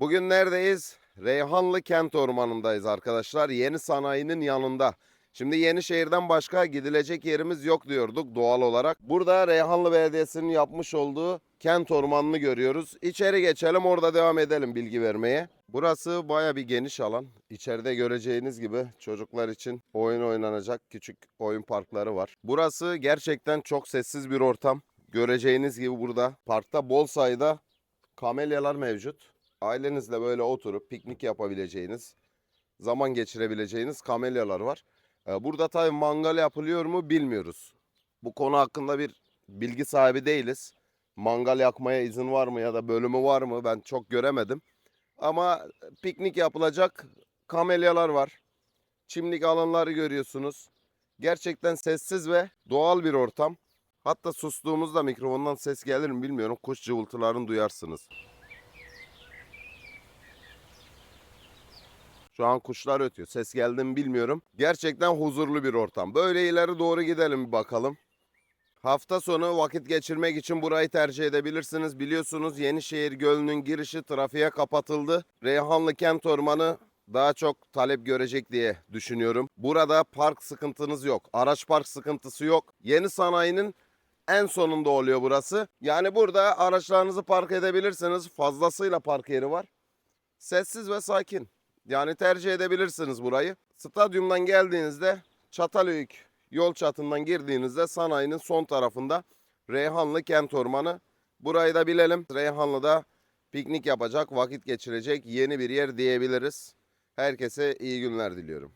Bugün neredeyiz? Reyhanlı Kent Ormanı'ndayız arkadaşlar. Yeni sanayinin yanında. Şimdi Yenişehir'den başka gidilecek yerimiz yok diyorduk doğal olarak. Burada Reyhanlı Belediyesi'nin yapmış olduğu kent ormanını görüyoruz. İçeri geçelim orada devam edelim bilgi vermeye. Burası baya bir geniş alan. İçeride göreceğiniz gibi çocuklar için oyun oynanacak küçük oyun parkları var. Burası gerçekten çok sessiz bir ortam. Göreceğiniz gibi burada parkta bol sayıda kamelyalar mevcut. Ailenizle böyle oturup piknik yapabileceğiniz, zaman geçirebileceğiniz kamelyalar var. Ee, Burada tabii mangal yapılıyor mu bilmiyoruz. Bu konu hakkında bir bilgi sahibi değiliz. Mangal yakmaya izin var mı ya da bölümü var mı ben çok göremedim. Ama piknik yapılacak kamelyalar var. Çimlik alanları görüyorsunuz. Gerçekten sessiz ve doğal bir ortam. Hatta sustuğumuzda mikrofondan ses gelir mi bilmiyorum. Kuş cıvıltılarını duyarsınız. Şu an kuşlar ötüyor. Ses geldi mi bilmiyorum. Gerçekten huzurlu bir ortam. Böyle ileri doğru gidelim bir bakalım. Hafta sonu vakit geçirmek için burayı tercih edebilirsiniz. Biliyorsunuz Yenişehir Gölü'nün girişi trafiğe kapatıldı. Reyhanlı Kent Ormanı daha çok talep görecek diye düşünüyorum. Burada park sıkıntınız yok. Araç park sıkıntısı yok. Yeni sanayinin en sonunda oluyor burası. Yani burada araçlarınızı park edebilirsiniz. Fazlasıyla park yeri var. Sessiz ve sakin. Yani tercih edebilirsiniz burayı. Stadyumdan geldiğinizde Çatalhöyük yol çatından girdiğinizde sanayinin son tarafında Reyhanlı Kent Ormanı. Burayı da bilelim. Reyhanlı'da piknik yapacak, vakit geçirecek yeni bir yer diyebiliriz. Herkese iyi günler diliyorum.